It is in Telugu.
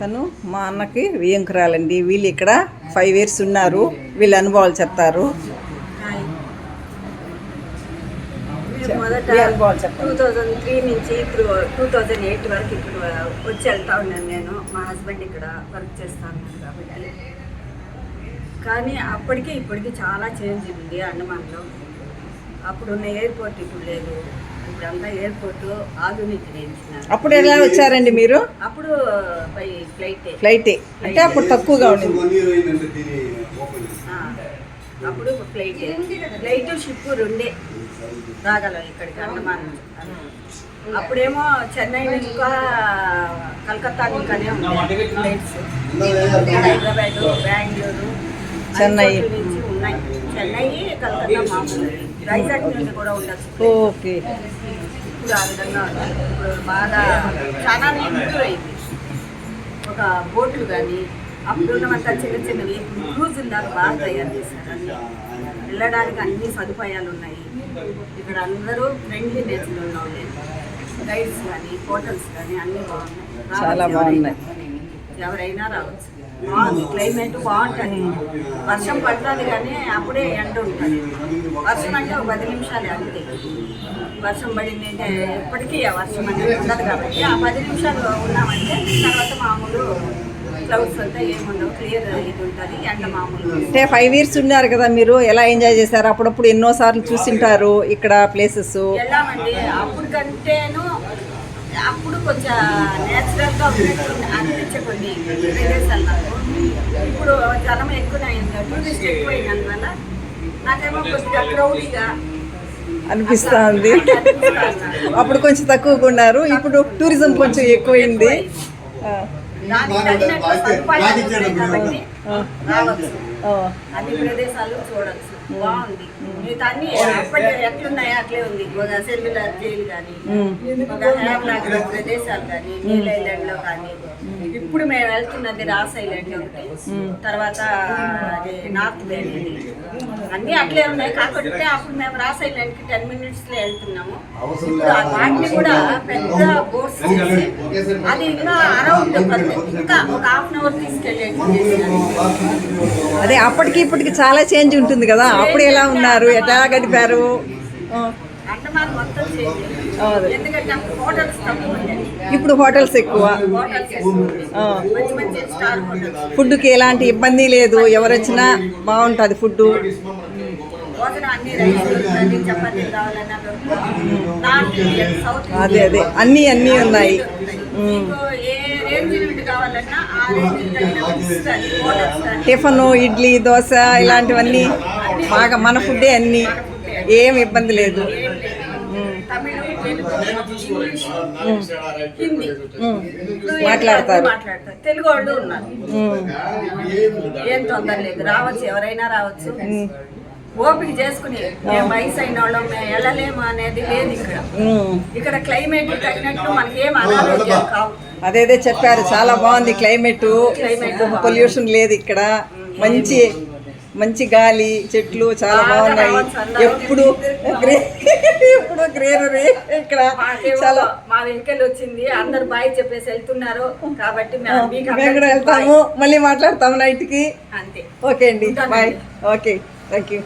తను మా అన్నకి వియంకురాలండి. వీళ్ళు ఇక్కడ ఫైవ్ ఇయర్స్ ఉన్నారు. వీళ్ళ అనుభవాలు చెప్తారు. మొదట. టూ థౌజండ్ త్రీ నుంచి ఇప్పుడు టూ థౌజండ్ ఎయిట్ వరకు ఇక్కడ వచ్చి వెళ్తా ఉన్నాను నేను. మా హస్బెండ్ ఇక్కడ వర్క్ చేస్తా ఉన్నాను కాబట్టి. కానీ అప్పటికి ఇప్పటికి చాలా చేంజ్ ఉంది అండమాన్లో. అప్పుడు ఉన్న ఎయిర్పోర్ట్ ఇప్పుడు లేదు. ఇప్పుడు అంతా ఎయిర్పోర్ట్ ఆధునీకరించినారు అప్పుడు ఎలా వచ్చారండి మీరు? అప్పుడు బై ఫ్లైట్ ఫ్లైటే అంటే అప్పుడు తక్కువగా ఉండింది. అప్పుడు ఫ్లైట్ ఫ్లైట్ షిప్ రెండే. రాగలం ఇక్కడికి అండమాన్ అప్పుడేమో చెన్నై ఇంకా కలకత్తా ఇంకానే ఉన్నాయి ఫ్లైట్స్ హైదరాబాద్ బెంగళూరు చెన్నై. నుంచి ఉన్నాయి. చెన్నై కలకత్తా మామూలు. వైజాగ్ నుండి కూడా ఉండొచ్చు. ఓకే. ఇప్పుడు ఆ విధంగా ఇప్పుడు బాగా చాలా ఇంప్రూవ్ అయింది బోట్లు కానీ అప్పుడున్నవంతా చిన్న చిన్నవి క్రూజుల దాకా బాగా తయారు చేశారు. అన్ని వెళ్ళడానికి అన్ని సదుపాయాలు ఉన్నాయి. ఇక్కడ అందరూ ఫ్రెండ్లీ నేచర్ ఉన్న వాళ్ళే గైడ్స్ కానీ హోటల్స్ కానీ అన్నీ బాగున్నాయి. చాలా బాగున్నాయి. ఎవరైనా. రావచ్చు. బాగుంది క్లైమేట్ బాగుంటుంది. వర్షం పడుతుంది కానీ అప్పుడే ఎండ ఉంటుంది. వర్షం అంటే ఒక పది నిమిషాలే అంతే. వర్షం పడింది అంటే ఎప్పటికీ ఆ వర్షం అనేది ఉండదు కాబట్టి ఆ పది నిమిషాలు ఉన్నామంటే తర్వాత మామూలు అంటే ఫైవ్ ఇయర్స్ ఉన్నారు కదా మీరు ఎలా ఎంజాయ్ చేశారు? అప్పుడప్పుడు ఎన్నో సార్లు చూసింటారు ఇక్కడ ప్లేసెస్ వెళ్ళామండి. అప్పుడు కంటేను అప్పుడు కొంచెం నేచురల్గా ఉన్నట్టు అనిపించే కొన్ని ప్రదేశాలు నాకు. ఇప్పుడు జనం ఎక్కువ టూరిస్ట్ ఎక్కువైనందువల్ల నాకేమో కొద్దిగా క్రౌడీగా అనిపిస్తా ఉంది అప్పుడు కొంచెం తక్కువగా ఉన్నారు. ఇప్పుడు టూరిజం కొంచెం ఎక్కువైంది. అన్ని ప్రదేశాలు చూడొచ్చు. బాగుంది. మిగతా అన్ని అప్పటి ఎట్లున్నాయో అట్లే ఉంది. ఒక సెల్యులర్ జైలు కానీ. ఒక ప్రదేశాలు కానీ నీల్ ఐలాండ్లో కానీ ఇప్పుడు మేము వెళ్తున్నది రాస్ ఐలాండ్ ఒకటి. తర్వాత అది నార్త్ బే అనేది అన్ని అట్లే ఉన్నాయి. కాకపోతే అప్పుడు మేము రాస్ ఐలాండ్కి టెన్ మినిట్స్లో వెళ్తున్నాము ఇప్పుడు ఆ వాటిని కూడా పెద్ద చేసి అది ఇంకా అరౌండ్ ఇంకా ఒక హాఫ్ అన్ అవర్ చేసినారు. అదే అప్పటికి ఇప్పటికి చాలా చేంజ్ ఉంటుంది కదా. అప్పుడు ఎలా ఉన్నారు? ఎట్లా గడిపారు? ఇప్పుడు హోటల్స్ ఎక్కువ. ఫుడ్కి ఎలాంటి ఇబ్బంది లేదు. ఎవరు వచ్చినా బాగుంటుంది ఫుడ్ అదే అదే. అన్నీ అన్నీ ఉన్నాయి. టిఫను ఇడ్లీ దోశ ఇలాంటివన్నీ. బాగా మన ఫుడ్డే అన్నీ. ఏం ఇబ్బంది లేదు. మాట్లాడతారు. తెలుగు వాళ్ళు ఉన్నారు. ఏం తొందర లేదు. రావచ్చు ఎవరైనా రావచ్చు. ఓపిక చేసుకుని మేము వయసు అయిన వాళ్ళం మేము వెళ్ళలేము అనేది లేదు ఇక్కడ. ఇక్కడ క్లైమేట్ తగినట్టు మనకి ఏం అనారోగ్యాలు కావు. అదేదే చెప్పారు. చాలా బాగుంది క్లైమేట్ పొల్యూషన్ లేదు ఇక్కడ. మంచి మంచి గాలి చెట్లు చాలా బాగా బాగున్నాయి. ఎప్పుడు ఎప్పుడు గ్రీనరీ ఇక్కడ చాలా మా వెహికల్ వచ్చింది అందరు బాయ్ చెప్పేసి వెళ్తున్నారు. కాబట్టి మేము కూడా వెళ్తాము. మళ్ళీ మాట్లాడతాము నైట్కి. అంతే. ఓకే అండి. బాయ్. ఓకే. Thank you